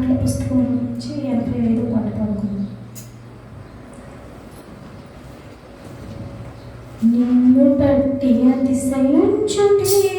పాటల పుస్తకం నుంచి ఎనభై ఐదు పాట పాడుకుందాం నిన్ను బట్టి అతిశయించుటే